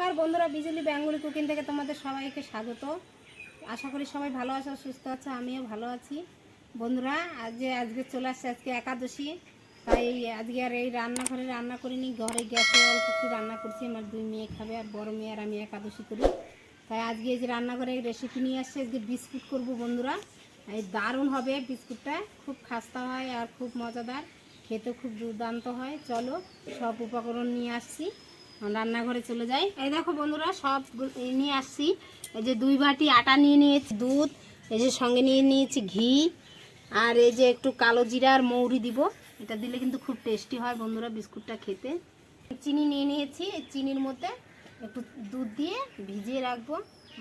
নমস্কার বন্ধুরা বিজলি Bengali cooking থেকে তোমাদের সবাইকে স্বাগত। আশা করি সবাই ভালো আছো, সুস্থ আছো, আমিও ভালো আছি। বন্ধুরা আজ যে আজকে চলে আসছে আজকে একাদশী। তাই আজকে আর এই রান্নাঘরে রান্না করিনি, ঘরে গ্যাসে অল্প একটু রান্না করছি, আমার দুই মেয়ে খাবে আর বড় মেয়ে আর আমি একাদশী করি। তাই আজকে এই যে রান্নাঘরে রেসিপি নিয়ে আসছে, আজকে বিস্কুট করব বন্ধুরা। এই দারুণ হবে বিস্কুটটা, খুব খাস্তা হয় আর খুব মজাদার খেতে খুব দুর্দান্ত হয়। চলো সব উপকরণ নিয়ে আসছি। রান্নাঘরে চলে যাই। এই দেখো বন্ধুরা, সব নিয়ে আসছি। এই যে দুই বাটি আটা নিয়ে নিয়েছি, দুধ, এই যে সঙ্গে নিয়ে নিয়েছি ঘি, আর এই যে একটু কালো জিরা আর মৌরি দিব। এটা দিলে কিন্তু খুব টেস্টি হয় বন্ধুরা বিস্কুটটা খেতে। চিনি নিয়ে নিয়েছি, এই চিনির মধ্যে একটু দুধ দিয়ে ভিজিয়ে রাখব।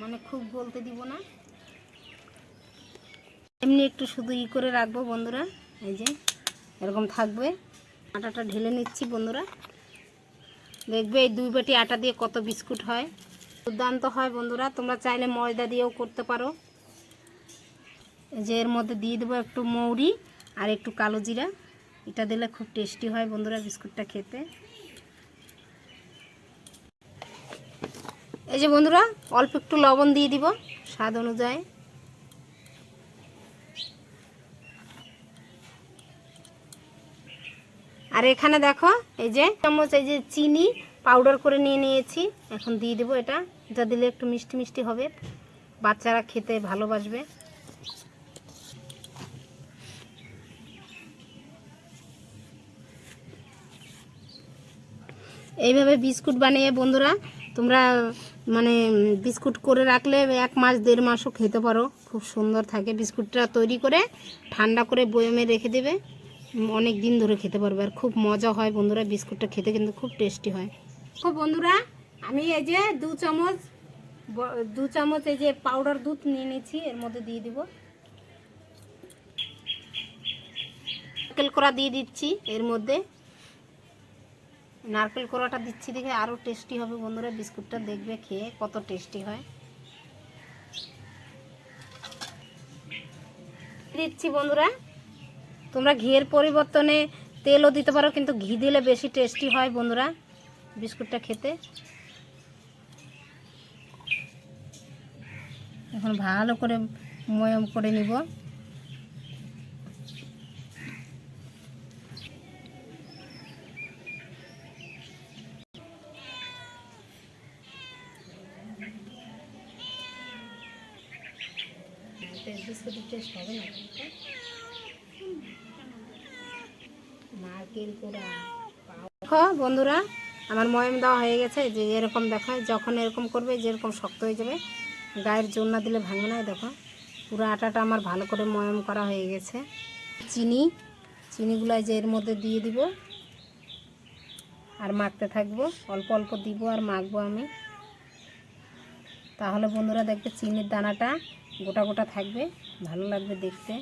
মানে খুব গলতে দিব না। এমনি একটু শুধু ই করে রাখব বন্ধুরা। এই যে এরকম থাকবে। আটাটা ঢেলে নিচ্ছি বন্ধুরা। দেখবে এই দুই বাটি আটা দিয়ে কত বিস্কুট হয়। দুর্দান্ত হয় বন্ধুরা, তোমরা চাইলে ময়দা দিয়েও করতে পারো। যে এর মধ্যে দিয়ে দেবো একটু মৌরি আর একটু কালো জিরা। এটা দিলে খুব টেস্টি হয় বন্ধুরা বিস্কুটটা খেতে। এই যে বন্ধুরা, অল্প একটু লবণ দিয়ে দিব স্বাদ অনুযায়ী। আর এখানে দেখো, এই যে চামচ, এই যে চিনি পাউডার করে নিয়ে নিয়েছি। এখন দিয়ে দেবো এটা। এটা দিলে একটু মিষ্টি মিষ্টি হবে। বাচ্চারা খেতে ভালোবাসবে। এইভাবে বিস্কুট বানিয়ে বন্ধুরা, তোমরা মানে বিস্কুট করে রাখলে এক মাস, দেড় মাসও খেতে পারো। খুব সুন্দর থাকে। বিস্কুটটা তৈরি করে ঠান্ডা করে বয়মে রেখে দেবে। অনেক দিন ধরে খেতে পারবে আর খুব মজা হয় বন্ধুরা, বিস্কুটটা খেতে কিন্তু খুব টেস্টি হয়। খুব বন্ধুরা, আমি এই যে দু চামচ দু চামচ এই যে পাউডার দুধ নিয়ে নিয়েছি, এর মধ্যে দিয়ে দিব। নারকেল কোড়া দিয়ে দিচ্ছি, এর মধ্যে। নারকেল কোড়াটা দিচ্ছি দেখে আরও টেস্টি হবে বন্ধুরা, বিস্কুটটা দেখবে খেয়ে কত টেস্টি হয়। দিচ্ছি বন্ধুরা। তোমরা ঘিয়ের পরিবর্তনে তেলও দিতে পারো, কিন্তু ঘি দিলে বেশি টেস্টি হয় বন্ধুরা, বিস্কুটটা খেতে। এখন ভালো করে ময়ম করে নিব। বিস্কুটের টেস্ট হবে না? দেখো বন্ধুরা, আমার ময়ম দেওয়া হয়ে গেছে। যে এরকম দেখো, যখন এরকম করবে, যেরকম শক্ত হয়ে যাবে, গায়ের জোর না দিলে ভাঙবে না দেখো। পুরো আটাটা আমার ভালো করে ময়ম করা হয়ে গেছে। চিনি, চিনিগুলো যে এর মধ্যে দিয়ে দিব। আর মাখতে থাকব, অল্প অল্প দিব আর মাখবো আমি। তাহলে বন্ধুরা দেখবে, চিনির দানাটা গোটা গোটা থাকবে, ভালো লাগবে দেখতে।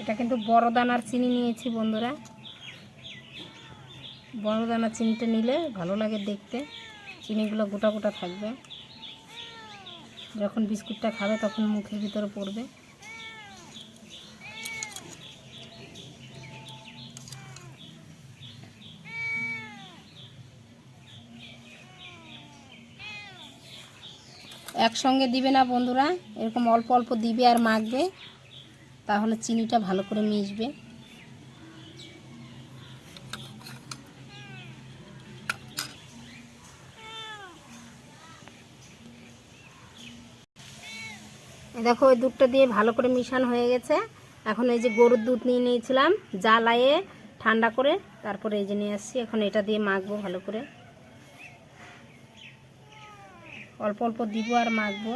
এটা কিন্তু বড় দানার চিনি নিয়েছি বন্ধুরা। বড় দানার চিনিটা নিলে ভালো লাগে দেখতে। চিনিগুলো গোটা গোটা থাকবে। যখন বিস্কুটটা খাবে তখন মুখের ভিতরে পড়বে। একসঙ্গে দিবে না বন্ধুরা, এরকম অল্প অল্প দিবে আর মাখবে। তাহলে চিনিটা ভালো করে মিশবে। দেখো ওই দুধটা দিয়ে ভালো করে মিশানো হয়ে গেছে। এখন এই যে গরুর দুধ নিয়ে নিয়েছিলাম, জ্বালায়ে ঠান্ডা করে তারপরে এই যে নিয়ে আসছি। এখন এটা দিয়ে মাখবো ভালো করে। অল্প অল্প দিব আর মাখবো।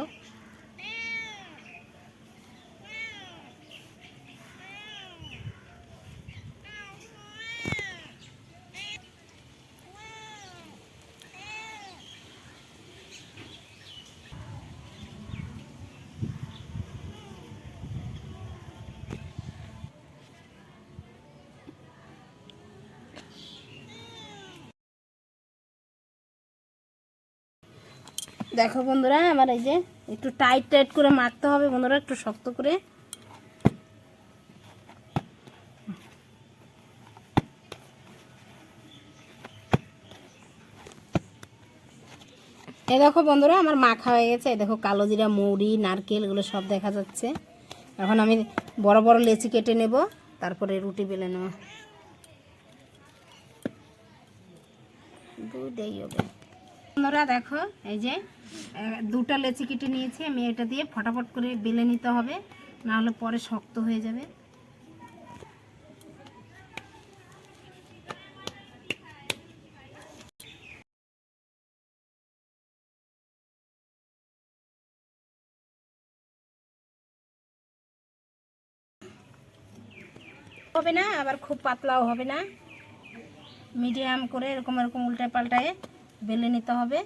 দেখো বন্ধুরা, আমার এই যে একটু টাইট টাইট করে মারতে হবে বন্ধুরা, একটু শক্ত করে। এই দেখো বন্ধুরা, আমার মাখা হয়ে গেছে। এই দেখো কালো জিরা মৌরি নারকেল, এগুলো সব দেখা যাচ্ছে। এখন আমি বড় বড় লেচি কেটে নেব, তারপরে রুটি বেলে নেব। দুধেই হবে। বন্ধুরা, দেখো, এই যে দুটা লেচি কেটে নিয়েছি, আমি এটা দিয়ে ফটাফট করে বেলে নিতে হবে না হলে পরে শক্ত হয়ে যাবে। হবে না, আবার খুব পাতলাও হবে না। মিডিয়াম করে এরকম এরকম উল্টে পাল্টায় বেলে নিতে হবে।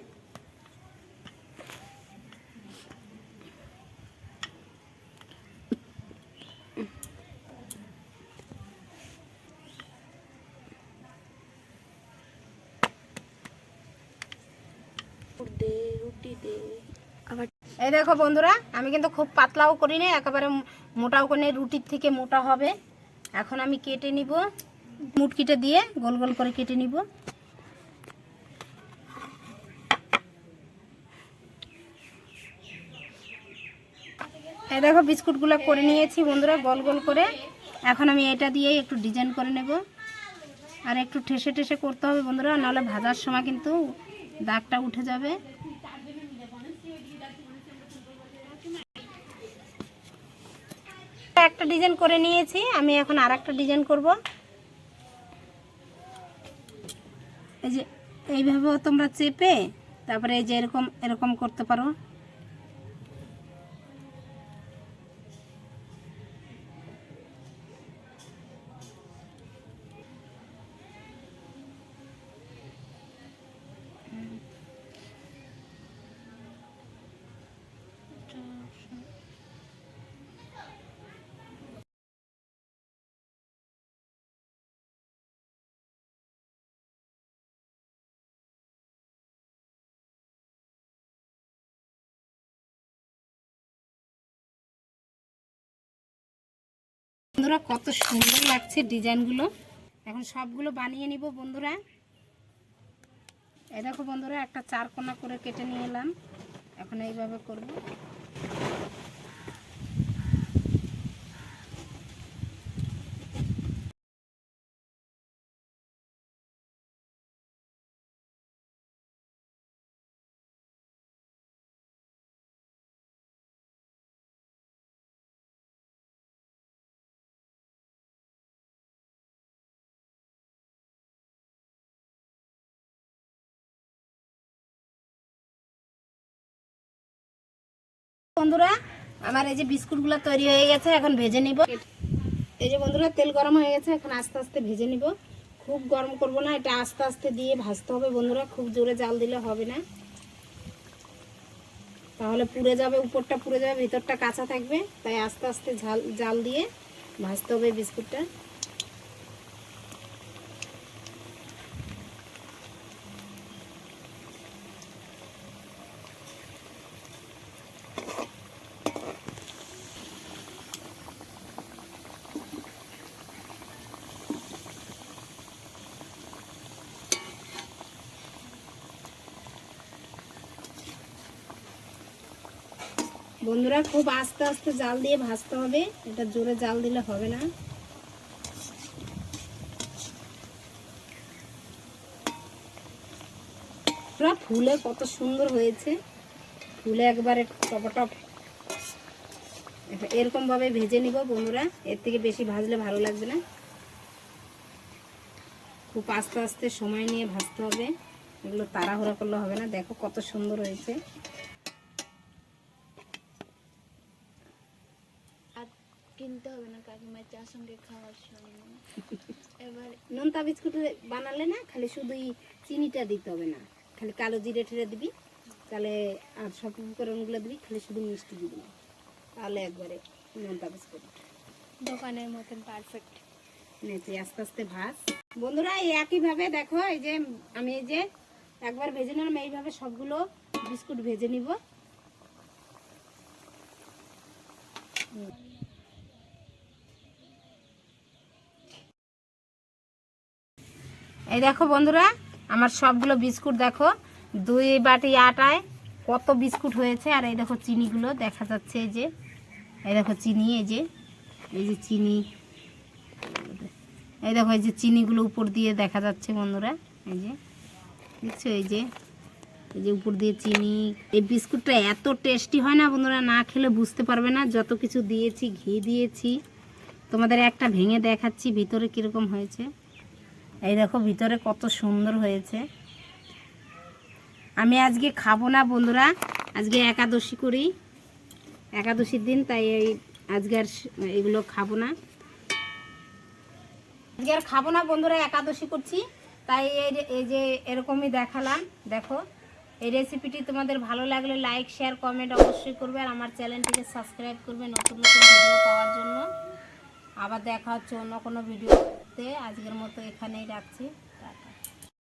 এই দেখো বন্ধুরা, আমি কিন্তু খুব পাতলাও করি না একেবারে মোটাও করে রুটির থেকে মোটা হবে। এখন আমি কেটে নিব, মুটকিটা দিয়ে গোল গোল করে কেটে নিব। এই দেখো বিস্কুটগুলো করে নিয়েছি বন্ধুরা, গোল গোল করে। এখন আমি এটা দিয়ে একটু ডিজাইন করে নেব। আর একটু ঠেসে ঠেসে করতে হবে বন্ধুরা, নাহলে ভাজার সময় কিন্তু দাগটা উঠে যাবে। একটা ডিজাইন করে নিয়েছি, আমি এখন আর একটা ডিজাইন করব। এই যে এইভাবেও তোমরা চেপে, তারপরে এই যে এরকম এরকম করতে পারো। বন্ধুরা, কত সুন্দর লাগছে ডিজাইনগুলো। এখন সবগুলো বানিয়ে নিব বন্ধুরা। এই দেখো বন্ধুরা, একটা চার কোনা করে কেটে নিয়ে এলাম। এখন এইভাবে করব। বন্ধুরা, আমার এই যে বিস্কুটগুলো তৈরি হয়ে গেছে, এখন ভেজে নিব। এই যে বন্ধুরা, তেল গরম হয়ে গেছে, এখন আস্তে আস্তে ভেজে নিব। খুব গরম করব না, এটা আস্তে আস্তে দিয়ে ভাজতে হবে বন্ধুরা, খুব জোরে জাল দিলে হবে না। তাহলে পুড়ে যাবে, উপরটা পুড়ে যাবে, ভিতরটা কাঁচা থাকবে, তাই আস্তে আস্তে ঝাল জাল দিয়ে ভাজতে হবে বিস্কুটটা। বন্ধুরা, খুব আস্তে আস্তে জাল দিয়ে ভাজতে হবে। এটা জোরে জাল দিলে হবে না। পুরো ফুলে কত সুন্দর হয়েছে। ফুলে একবারে টপটপ। এরকম ভাবে ভেজে নিব বন্ধুরা। এর থেকে বেশি ভাজলে ভালো লাগবে না। খুব আস্তে আস্তে সময় নিয়ে ভাজতে হবে। এগুলো তাড়াহুড়া করলে হবে না। দেখো কত সুন্দর হয়েছে। কিনতে হবে না কাকিমা চার সঙ্গে খাওয়ার সময় এবার নোনতা বিস্কুট বানালে না খালি শুধুই চিনিটা দিতে হবে না। খালি কালো জিরে ঠেরে দিবি তাহলে আর সব উপকরণগুলো দিবি খালি শুধু মিষ্টি দিবি। না তাহলে একবারে নোনতা বিস্কুট। দোকানের মতন পারফেক্ট নেচে আস্তে আস্তে ভাজ। বন্ধুরা এই একইভাবে দেখো এই যে আমি এই যে একবার ভেজে নিলাম এইভাবে সবগুলো বিস্কুট ভেজে নিব। এই দেখো বন্ধুরা, আমার সবগুলো বিস্কুট দেখো। দুই বাটি আটায় কত বিস্কুট হয়েছে, আর এই দেখো চিনিগুলো দেখা যাচ্ছে এই যে। এই দেখো চিনি, এই যে এই যে চিনি। এই দেখো, এই যে চিনিগুলো উপর দিয়ে দেখা যাচ্ছে বন্ধুরা, এই যে। দেখছ, এই যে এই যে উপর দিয়ে চিনি। এই বিস্কুটটা এত টেস্টি হয় না বন্ধুরা, না খেলে বুঝতে পারবে না। যত কিছু দিয়েছি, ঘি দিয়েছি, তোমাদের একটা ভেঙে দেখাচ্ছি ভিতরে কীরকম হয়েছে। এই দেখো, ভিতরে কত সুন্দর হয়েছে। আমি আজকে খাব না বন্ধুরা, আজকে একাদশী করি। একাদশীর দিন, তাই এই আজকে আর এগুলো খাব না। আজকে আর খাব না বন্ধুরা, একাদশী করছি। তাই এই যে- এরকমই দেখালাম, দেখো। এই রেসিপিটি তোমাদের ভালো লাগলে লাইক শেয়ার কমেন্ট অবশ্যই করবে আর আমার চ্যানেলটিকে সাবস্ক্রাইব করবে নতুন নতুন ভিডিও পাওয়ার জন্য। আবার দেখা হচ্ছে অন্য কোনো আজকের মতো এখানেই রাখছি।